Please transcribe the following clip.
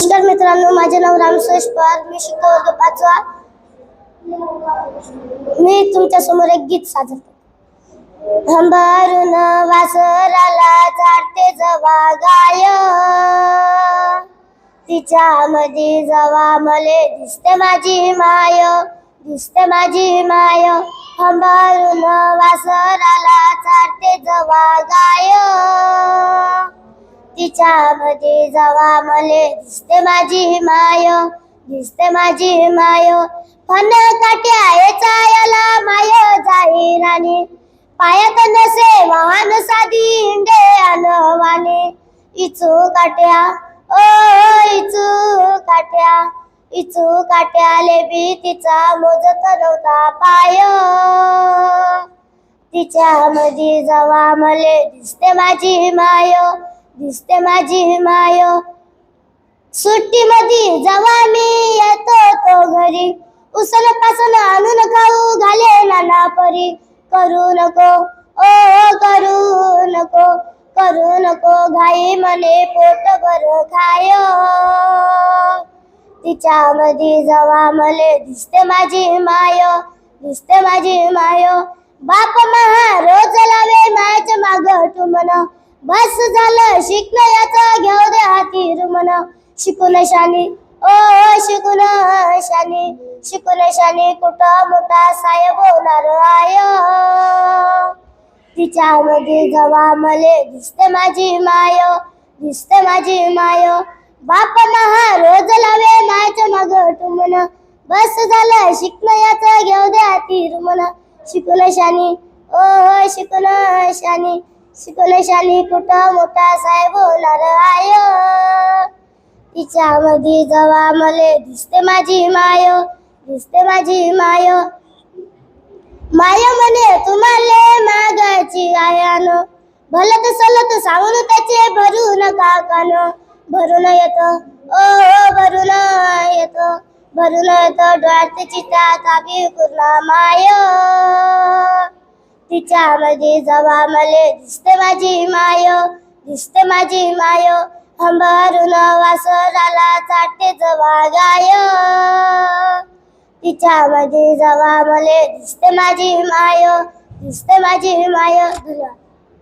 नमस्कार मित्रांनो माझे नाव राम सुरेश पवार. मी शिकतो वर्ग पाचवा. मी तुमच्यासमोर एक गीत सादर करतो. हंबरून वासराला चाटते जवा गाय तिच्या मध्ये जवा मले दिसते माझी माय दिसते माझी माय. हंबरून वासराला चाटते जवा गाय तिच्यामध्ये जवा मले दिसते माझी माय दिसते माझी माय फन काट्या याला माय जाहिराने पायात नसे वाहन साधी इंडे अनवाने इचू काट्या ओ इचू काट्या इचू काट्याले बी तिचा मोजत नव्हता पाय. तिच्यामध्ये जवा मले दिसते माझी माय दिसते माझी माय. सुट्टी मधी जवा मी येतो तो घरी उसलपासून आणून खाऊ घाले नाना परी. करू नको ओ करू नको करू नको घाई मने पोट बर खाय. तिच्यामध्ये जवा मले दिसते माझी माय दिसते माझी माय बाप महा रोज लावे माझ्या माग टुमन बस झालं शिकणं याचं घेऊ दे हाती रुमन शिकून शानी ओ शिकून शानी. शिकून शानी कुठं मोठा साहेब होणार आय तिच्यामध्ये जवा मले दिसते माझी माय दिसते माझी माय. बाप महा रोज लावे मायच्या मग टुमन. बस झालं शिकणं याचं घेऊ दे हाती रुमन शिकून शानी ओ शिकून शानी. शिकून शानी कुठं मोठा साहेब होणार आय तिच्यामध्ये जवा मले दिसते माझी माय दिसते माझी माय. माय म्हणे तुम्हाला मागायची आयान भलत सलत सांगून त्याचे भरू काकान भरून येत ओ भरून येत. भरून येत डोळ्यात चिता ताबी पूर्ण माय. तिच्यामध्ये जवा मले दिसते माझी माय दिसते माझी माय. हंबरून वासराला चाटते जवा गाय. तिच्यामध्ये जवा मले दिसते माझी माय दिसते माझी माय. धन्यवाद.